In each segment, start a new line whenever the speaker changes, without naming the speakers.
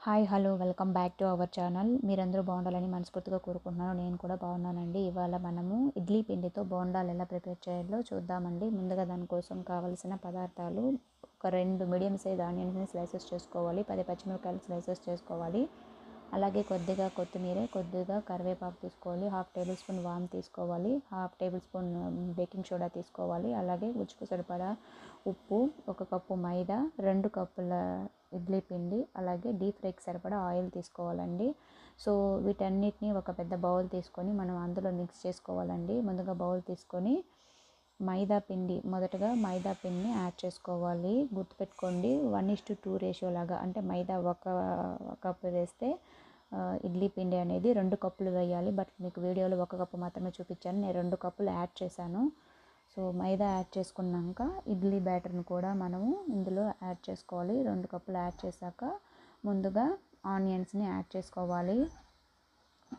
Hi hello welcome back to our channel. మీరందరూ బాగుండాలని మనస్ఫూర్తిగా కోరుకుంటున్నాను. నేను కూడా బాగున్నానండి. ఇవాళ మనము ఇడ్లీ పిండితో బోండాలు ఎలా ప్రిపేర్ చేయాలో చూద్దామండి. ముందుగా దానికోసం కావలసిన పదార్థాలు ఒక రెండు మీడియం సైజ్ ఆనియన్స్ని స్లైసెస్ చేసుకోవాలి. పది పచ్చిమిరపకాయలు స్లైసెస్ చేసుకోవాలి. అలాగే కొద్దిగా కొత్తిమీర కొద్దిగా కరివేపాకు తీసుకోవాలి. హాఫ్ టేబుల్ స్పూన్ వామ్ తీసుకోవాలి. Half table spoon baking soda తీసుకోవాలి. అలాగే రుచికి సరిపడా ఉప్పు ఒక కప్పు మైదా రెండు కప్పుల ఇడ్లీ పిండి అలాగే డీప్ ఫ్రైకి సరిపడా ఆయిల్ తీసుకోవాలండి. సో వీటన్నిటిని ఒక పెద్ద బౌల్ తీసుకొని మనం అందులో మిక్స్ చేసుకోవాలండి. ముందుగా బౌల్ తీసుకొని మైదా పిండి మొదటగా మైదా పిండిని యాడ్ చేసుకోవాలి. గుర్తుపెట్టుకోండి one is to two ratio లాగా అంటే మైదా ఒక కప్పు వేస్తే ఇడ్లీ పిండి అనేది రెండు కప్పులు వేయాలి. బట్ మీకు వీడియోలో ఒక కప్పు మాత్రమే చూపించాను. నేను రెండు కప్పులు యాడ్ చేశాను. సో మైదా యాడ్ చేసుకున్నాక ఇడ్లీ బ్యాటర్ని కూడా మనము ఇందులో యాడ్ చేసుకోవాలి. రెండు కప్పులు యాడ్ చేశాక ముందుగా ఆనియన్స్ని యాడ్ చేసుకోవాలి.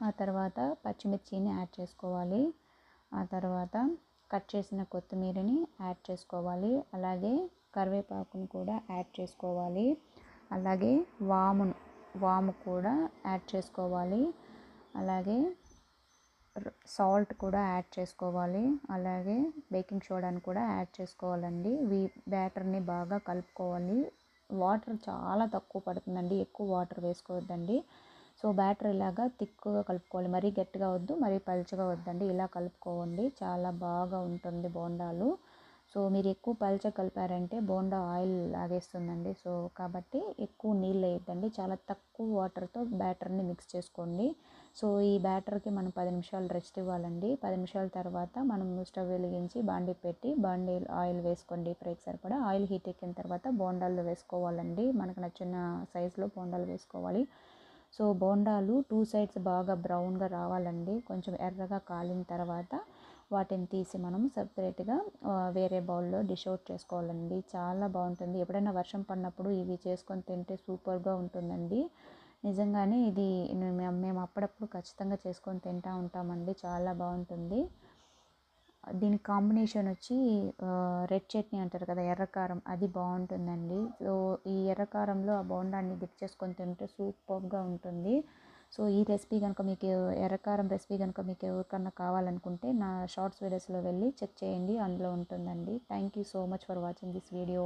ఆ తర్వాత పచ్చిమిర్చిని యాడ్ చేసుకోవాలి. ఆ తర్వాత కట్ చేసిన కొత్తిమీరని యాడ్ చేసుకోవాలి. అలాగే కరివేపాకును కూడా యాడ్ చేసుకోవాలి. అలాగే వామును వాము కూడా యాడ్ చేసుకోవాలి. అలాగే సాల్ట్ కూడా యాడ్ చేసుకోవాలి. అలాగే బేకింగ్ సోడాని కూడా యాడ్ చేసుకోవాలండి. వీ బ్యాటర్ని బాగా కలుపుకోవాలి. వాటర్ చాలా తక్కువ పడుతుందండి. ఎక్కువ వాటర్ వేసుకోవద్దండి. సో బ్యాటర్ ఇలాగా థిక్గా కలుపుకోవాలి. మరీ గట్టిగా వద్దు మరీ పలుచగా వద్దండి. ఇలా కలుపుకోండి. చాలా బాగా ఉంటుంది బోండాలు. సో మీరు ఎక్కువ పల్చ కలిపారంటే బోండా ఆయిల్ లాగేస్తుందండి. సో కాబట్టి ఎక్కువ నీళ్ళు వేయద్దండి. చాలా తక్కువ వాటర్తో బ్యాటర్ని మిక్స్ చేసుకోండి. సో ఈ బ్యాటర్కి మనం పది నిమిషాలు రెస్ట్ ఇవ్వాలండి. పది నిమిషాల తర్వాత మనం స్టవ్ వెలిగించి బాండీ పెట్టి బాండీ ఆయిల్ వేసుకోండి. ఫ్రైకి సరిపడా ఆయిల్ హీట్ ఎక్కిన తర్వాత బోండాలు వేసుకోవాలండి. మనకు నచ్చిన సైజులో బోండాలు వేసుకోవాలి. సో బోండాలు టూ సైడ్స్ బాగా బ్రౌన్గా రావాలండి. కొంచెం ఎర్రగా కాలిన తర్వాత వాటిని తీసి మనం సపరేట్గా వేరే బౌల్లో డిష్ అవుట్ చేసుకోవాలండి. చాలా బాగుంటుంది. ఎప్పుడైనా వర్షం పడినప్పుడు ఇవి చేసుకొని తింటే సూపర్గా ఉంటుందండి. నిజంగానే ఇది మేము అప్పుడప్పుడు ఖచ్చితంగా చేసుకొని తింటూ ఉంటామండి. చాలా బాగుంటుంది. దీని కాంబినేషన్ వచ్చి రెడ్ చట్నీ అంటారు కదా ఎర్రకారం అది బాగుంటుందండి. సో ఈ ఎర్రకారంలో ఆ బోండాన్ని దిక్ చేసుకొని తింటే సూపర్గా ఉంటుంది. సో ఈ రెసిపీ కనుక మీకు ఎర్రకారం రెసిపీ కనుక మీకు ఎవరికన్నా కావాలనుకుంటే నా షార్ట్స్ వీడియోస్లో వెళ్ళి చెక్ చేయండి. అందులో ఉంటుందండి. Thank you so much for watching this video.